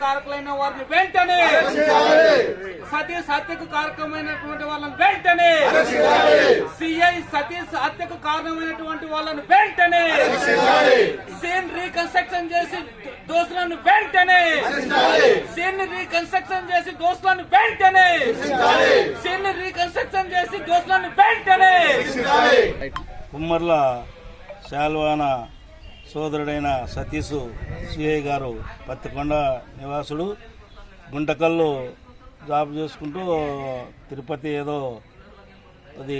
కారకులైన వారిని వెంటనే సతీష్ హత్యకు కారకమైనటువంటి వాళ్ళని వెంటనే సిఐ సతీష్ హత్యకు కారణమైనటువంటి వాళ్ళని వెంటనే సీన్ రీకన్స్ట్రక్షన్ చేసి దోషులను వెంటనే సీన్ రీకన్స్ట్రక్షన్ చేసి దోషులను వెంటనే సీన్ రీకన్స్ట్రక్షన్ చేసి దోషులను వెంటనే కుమ్మర్ల శాల్వానా సోదరుడైన సతీష్ సిఐ గారు పత్తికొండ నివాసుడు గుంటకల్లు జాబ్ చేసుకుంటూ తిరుపతి ఏదో అది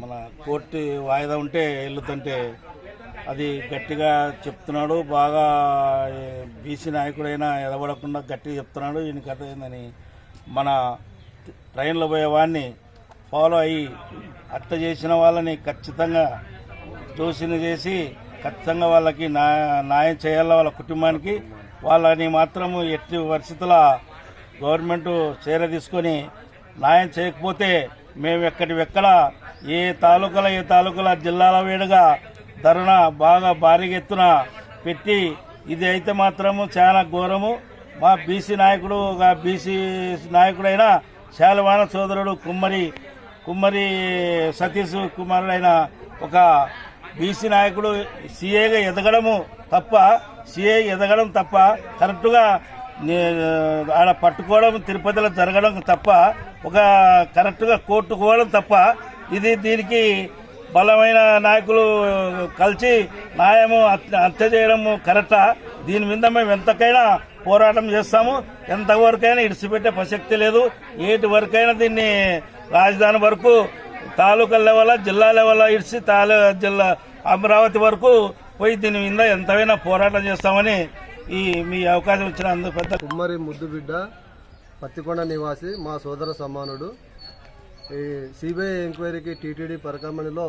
మన కోర్టు వాయిదా ఉంటే వెళ్ళుతుంటే అది గట్టిగా చెప్తున్నాడు. బాగా బీసీ నాయకుడైనా ఎదబడకుండా గట్టిగా చెప్తున్నాడు. ఈయన కథ ఏందని మన ట్రైన్లో పోయే వాడిని ఫాలో అయ్యి హత్య చేసిన వాళ్ళని ఖచ్చితంగా దోషిని చేసి ఖచ్చితంగా వాళ్ళకి న్యాయం చేయాలా వాళ్ళ కుటుంబానికి? వాళ్ళని మాత్రము ఎట్టి పరిస్థితుల గవర్నమెంట్ చర్య తీసుకొని న్యాయం చేయకపోతే మేము ఎక్కడివెక్కడ ఏ తాలూకాల ఏ తాలూకాల జిల్లాల వేడుగా ధరణ బాగా భారీగా ఎత్తున పెట్టి ఇది అయితే మాత్రము చాలా ఘోరము. మా బీసీ నాయకుడు బీసీ నాయకుడైన శాలవాన సోదరుడు కుమ్మరి కుమ్మరి సతీష్ కుమారుడైన ఒక బీసీ నాయకుడు సీఏగా ఎదగడము తప్ప సీఏ ఎదగడం తప్ప కరెక్ట్గా ఆడ పట్టుకోవడం తిరుపతిలో జరగడం తప్ప ఒక కరెక్ట్గా కోర్టుకోవడం తప్ప ఇది దీనికి బలమైన నాయకులు కలిసి న్యాయము హత్య- హత్య చేయడము కరెక్టా? దీని మీద మేము ఎంతకైనా పోరాటం చేస్తాము. ఎంతవరకైనా ఇడిచిపెట్టే ప్రసక్తి లేదు. ఏటి వరకైనా దీన్ని రాజధాని వరకు తాలూకా లెవెల్ జిల్లా లెవెల్ ఇడిచి తాలూ జిల్లా అమరావతి వరకు పోయి దీని మీద ఎంతైనా పోరాటం చేస్తామని ఈ మీ అవకాశం ఇచ్చిన అందుకు పెద్ద కుమ్మరి ముద్దు బిడ్డ పత్తికొండ నివాసి మా సోదర సమానుడు. ఈ సిబిఐ ఎంక్వైరీకి టీటీడీ పరకమణిలో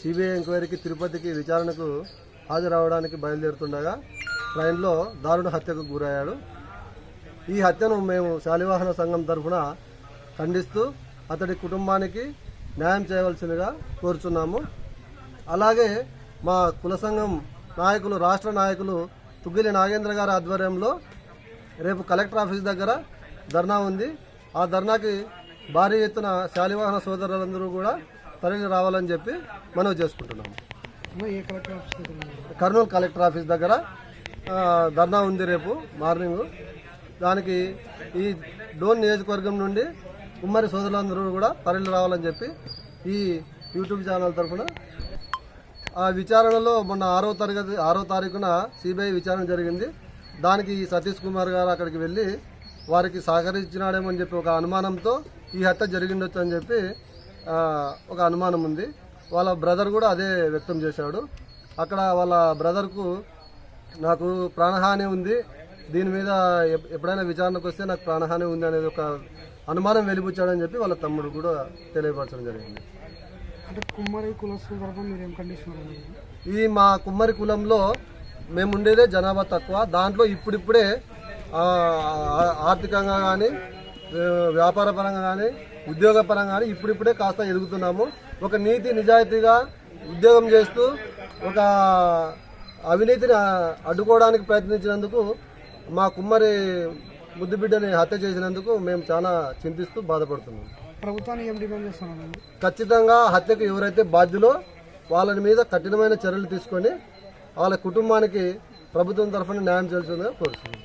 సిబిఐ ఎంక్వైరీకి తిరుపతికి విచారణకు హాజరవడానికి బయలుదేరుతుండగా ట్రైన్లో దారుణ హత్యకు గురయ్యాడు. ఈ హత్యను మేము శాలివాహన సంఘం తరఫున ఖండిస్తూ అతడి కుటుంబానికి న్యాయం చేయవలసిందిగా కోరుచున్నాము. అలాగే మా కుల సంఘం నాయకులు రాష్ట్ర నాయకులు తుగ్గిలి నాగేంద్ర గారి ఆధ్వర్యంలో రేపు కలెక్టర్ ఆఫీస్ దగ్గర ధర్నా ఉంది. ఆ ధర్నాకి భారీ ఎత్తున శాలివాహన సోదరులందరూ కూడా తరలి రావాలని చెప్పి మనవి చేసుకుంటున్నాము. కర్నూలు కలెక్టర్ ఆఫీస్ దగ్గర ధర్నా ఉంది రేపు మార్నింగ్. దానికి ఈ డోన్ నియోజకవర్గం నుండి ఉమ్మడి సోదరులందరూ కూడా తరలి రావాలని చెప్పి ఈ యూట్యూబ్ ఛానల్ తరఫున ఆ విచారణలో మొన్న ఆరో తరగతి ఆరో తారీఖున సిబిఐ విచారణ జరిగింది. దానికి ఈ సతీష్ కుమార్ గారు అక్కడికి వెళ్ళి వారికి సహకరించినాడేమో అని చెప్పి ఒక అనుమానంతో ఈ హత్య జరిగిండొచ్చు అని చెప్పి ఒక అనుమానం ఉంది. వాళ్ళ బ్రదర్ కూడా అదే వ్యక్తం చేశాడు. అక్కడ వాళ్ళ బ్రదర్కు నాకు ప్రాణహాని ఉంది. దీని మీద ఎప్- ఎప్పుడైనా విచారణకు వస్తే నాకు ప్రాణహాని ఉంది అనేది ఒక అనుమానం వెలిబుచ్చాడని చెప్పి వాళ్ళ తమ్ముడు కూడా తెలియపరచడం జరిగింది. అంటే కుమ్మరి కులస్తుల తరఫున మీరు ఏం కండిషన్ అనేది ఈ మా కుమ్మరి కులంలో మేము ఉండేదే జనాభా తక్కువ. దాంట్లో ఇప్పుడిప్పుడే ఆర్థికంగా కానీ వ్యాపార పరంగా కానీ ఉద్యోగ పరంగా కానీ ఇప్పుడిప్పుడే కాస్త ఎదుగుతున్నాము. ఒక నీతి నిజాయితీగా ఉద్యోగం చేస్తూ ఒక అవినీతిని అడ్డుకోవడానికి ప్రయత్నించినందుకు మా కుమ్మరి ముద్దుబిడ్డని హత్య చేసినందుకు మేము చాలా చింతిస్తూ బాధపడుతున్నాం. ప్రభుత్వాన్ని ఏం డిమాండ్ చేస్తున్నారు ఖచ్చితంగా హత్యకు ఎవరైతే బాధ్యులో వాళ్ళని మీద కఠినమైన చర్యలు తీసుకొని వాళ్ళ కుటుంబానికి ప్రభుత్వం తరఫున న్యాయం చేయాల్సిందిగా కోరుతున్నాం.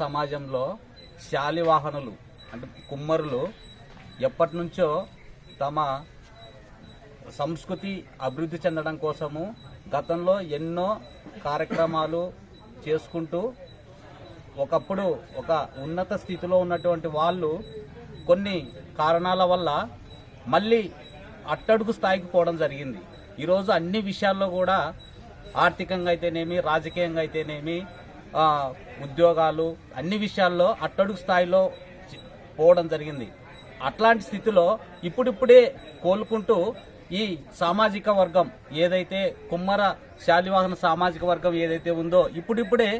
సమాజంలో శాలివాహనులు అంటే కుమ్మరులు ఎప్పటి నుంచో తమ సంస్కృతి అభివృద్ధి చెందడం కోసము గతంలో ఎన్నో కార్యక్రమాలు చేసుకుంటూ ఒకప్పుడు ఒక ఉన్నత స్థితిలో ఉన్నటువంటి వాళ్ళు కొన్ని కారణాల వల్ల మళ్ళీ అట్టడుగు స్థాయికి పోవడం జరిగింది. ఈరోజు అన్ని విషయాల్లో కూడా ఆర్థికంగా అయితేనేమి రాజకీయంగా అయితేనేమి ఉద్యోగాలు అన్ని విషయాల్లో అట్టడుగు స్థాయిలో పోవడం జరిగింది. అట్లాంటి స్థితిలో ఇప్పుడిప్పుడే కోలుకుంటూ ఈ సామాజిక వర్గం ఏదైతే కుమ్మర శాలివాహన సామాజిక వర్గం ఏదైతే ఉందో ఇప్పుడిప్పుడే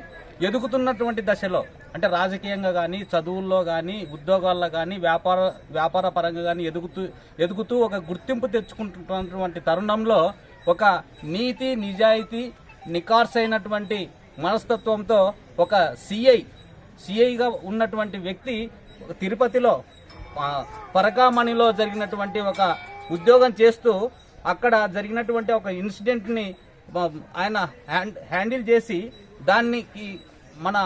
ఎదుగుతున్నటువంటి దశలో అంటే రాజకీయంగా కానీ చదువుల్లో కానీ ఉద్యోగాల్లో కానీ వ్యాపార వ్యాపార పరంగా కానీ ఎదుగుతూ ఎదుగుతూ ఒక గుర్తింపు తెచ్చుకుంటున్నటువంటి తరుణంలో ఒక నీతి నిజాయితీ నికార్సైనటువంటి మనస్తత్వంతో ఒక సిఐ సిఐగా ఉన్నటువంటి వ్యక్తి తిరుపతిలో పరకామణిలో జరిగినటువంటి ఒక ఉద్యోగం చేస్తూ అక్కడ జరిగినటువంటి ఒక ఇన్సిడెంట్ని ఆయన హ్యాండ్ హ్యాండిల్ చేసి దానికి మన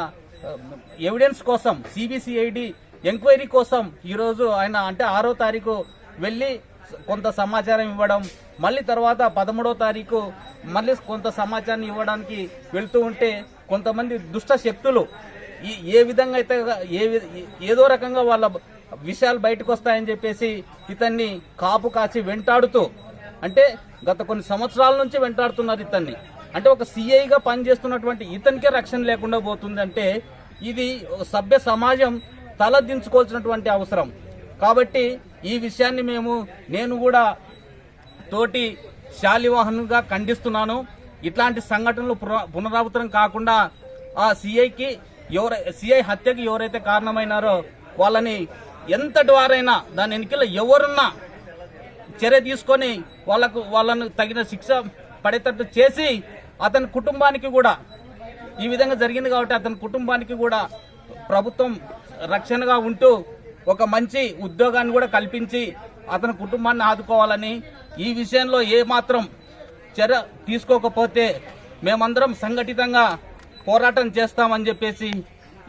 ఎవిడెన్స్ కోసం సిబిసిఐడి ఎంక్వైరీ కోసం ఈరోజు ఆయన అంటే ఆరో తారీఖు వెళ్ళి కొంత సమాచారం ఇవ్వడం మళ్ళీ తర్వాత పదమూడో తారీఖు మళ్ళీ కొంత సమాచారం ఇవ్వడానికి వెళ్తూ ఉంటే కొంతమంది దుష్ట శక్తులు ఈ ఏ విధంగా అయితే ఏ వి- ఏదో రకంగా వాళ్ళ విషయాలు బయటకు వస్తాయని చెప్పేసి ఇతన్ని కాపు కాచి వెంటాడుతూ అంటే గత కొన్ని సంవత్సరాల నుంచి వెంటాడుతున్నారు ఇతన్ని. అంటే ఒక సిఐగా పనిచేస్తున్నటువంటి ఇతనికే రక్షణ లేకుండా పోతుందంటే ఇది సభ్య సమాజం తలదించుకోవాల్సినటువంటి అవసరం. కాబట్టి ఈ విషయాన్ని మేము నేను కూడా తోటి శాలివాహనుగా ఖండిస్తున్నాను. ఇట్లాంటి సంఘటనలు పున- పునరావృతం కాకుండా ఆ సిఐకి ఎవర సిఐ హత్యకి ఎవరైతే కారణమైనారో వాళ్ళని ఎంతటి వారైనా దాని వెనుకల ఎవరున్నా చర్య తీసుకొని వాళ్ళకు వాళ్ళను తగిన శిక్ష పడేటట్టు చేసి అతని కుటుంబానికి కూడా ఈ విధంగా జరిగింది కాబట్టి అతని కుటుంబానికి కూడా ప్రభుత్వం రక్షణగా ఉంటూ ఒక మంచి ఉద్యోగాన్ని కూడా కల్పించి అతని కుటుంబాన్ని ఆదుకోవాలని ఈ విషయంలో ఏ మాత్రం చర్య తీసుకోకపోతే మేమందరం సంఘటితంగా పోరాటం చేస్తామని చెప్పేసి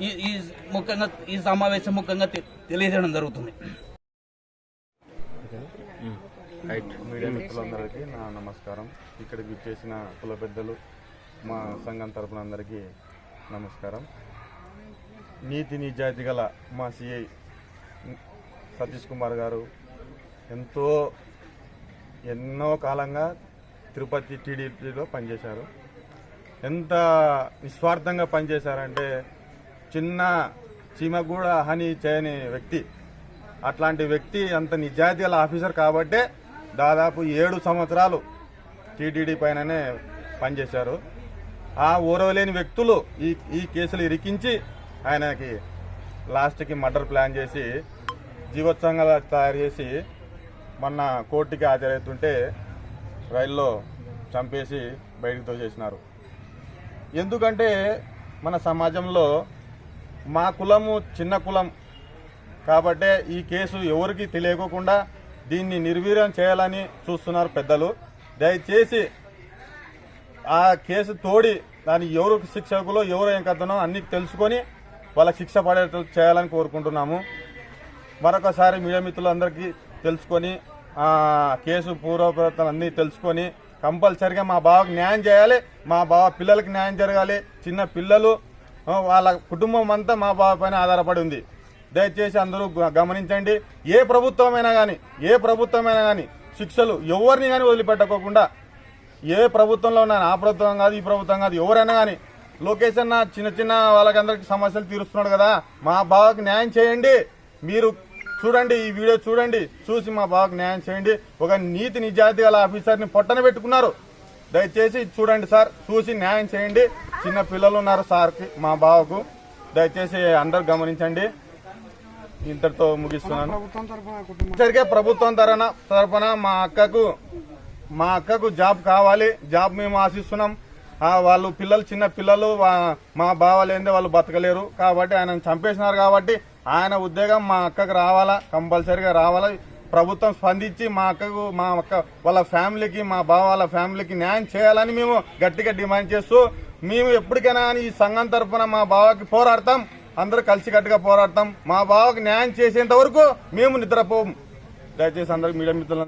ఈ ఈ ముఖ్యంగా ఈ సమావేశం ముఖ్యంగా తెలియజేయడం జరుగుతుంది. మీడియా మిత్రులందరికీ నా నమస్కారం. ఇక్కడికి చేసిన కుల పెద్దలు మా సంఘం తరపున అందరికీ నమస్కారం. నీతి నిజాయితీ గల మా సిఐ సతీష్ కుమార్ గారు ఎంతో ఎన్నో కాలంగా తిరుపతి టీడీపీలో పనిచేశారు. ఎంత నిస్వార్థంగా పనిచేశారంటే చిన్న చీమ కూడా హాని చేయని వ్యక్తి అట్లాంటి వ్యక్తి అంత నిజాయితీ గల ఆఫీసర్ కాబట్టే దాదాపు ఏడు సంవత్సరాలు టీటీడీ పైననే పనిచేశారు. ఆ ఓరవలేని వ్యక్తులు ఈ ఈ కేసులు ఇరికించి ఆయనకి లాస్ట్కి మర్డర్ ప్లాన్ చేసి జీవోత్సవంగా తయారు చేసి మొన్న కోర్టుకి హాజరవుతుంటే రైల్లో చంపేసి బయటకు తోసేసినారు ఎందుకంటే మన సమాజంలో మా కులము చిన్న కులం కాబట్టే ఈ కేసు ఎవరికి తెలియకోకుండా దీన్ని నిర్వీర్యం చేయాలని చూస్తున్నారు పెద్దలు. దయచేసి ఆ కేసు తోడి దాని ఎవరు శిక్షకులో ఎవరు ఏం కథనో అన్ని తెలుసుకొని వాళ్ళకి శిక్ష పడేటట్టు చేయాలని కోరుకుంటున్నాము. మరొకసారి మీడియా మిత్రులందరికీ తెలుసుకొని ఆ కేసు పూర్వపరతలు అన్నీ తెలుసుకొని కంపల్సరిగా మా బావకు న్యాయం చేయాలి. మా బావ పిల్లలకి న్యాయం జరగాలి. చిన్న పిల్లలు వాళ్ళ కుటుంబం అంతా మా బావ పైన ఆధారపడి ఉంది. దయచేసి అందరూ గ- గమనించండి. ఏ ప్రభుత్వమైనా కానీ ఏ ప్రభుత్వమైనా కానీ శిక్షలు ఎవరిని కానీ వదిలిపెట్టకోకుండా ఏ ప్రభుత్వంలో ఉన్నాను ఆ ప్రభుత్వం కాదు ఈ ప్రభుత్వం కాదు ఎవరైనా కానీ లోకేష్ అన్న చిన్న చిన్న వాళ్ళకందరికి సమస్యలు తీరుస్తున్నాడు కదా మా బావకి న్యాయం చేయండి. మీరు చూడండి ఈ వీడియో చూడండి చూసి మా బావకి న్యాయం చేయండి. ఒక నీతి నిజాయితీ గల ఆఫీసర్ని పొట్టన పెట్టుకున్నారు. దయచేసి చూడండి సార్ చూసి న్యాయం చేయండి. చిన్న పిల్లలు ఉన్నారు సార్కి మా బావకు. దయచేసి అందరు గమనించండి. ఇంతటితో ముగిస్తున్నాను. తరఫున సరిగ్గా ప్రభుత్వం తరన తరపున మా అక్కకు మా అక్కకు జాబ్ కావాలి. జాబ్ మేము ఆశిస్తున్నాం. వాళ్ళు పిల్లలు చిన్న పిల్లలు మా బావలేందే వాళ్ళు బతకలేరు. కాబట్టి ఆయన చంపేసినారు కాబట్టి ఆయన ఉద్యోగం మా అక్కకు రావాలా. కంపల్సరీగా రావాలా. ప్రభుత్వం స్పందించి మా అక్కకు మా అక్క వాళ్ళ ఫ్యామిలీకి మా బావ వాళ్ళ ఫ్యామిలీకి న్యాయం చేయాలని మేము గట్టిగా డిమాండ్ చేస్తూ మేము ఎప్పటికైనా కానీ ఈ సంఘం తరపున మా బావకి పోరాడతాం. అందరూ కలిసికట్టుగా పోరాడతాం. మా బావకు న్యాయం చేసేంత వరకు మేము నిద్రపోము దయచేసి అందరికి మీడియా మిత్రులందరూ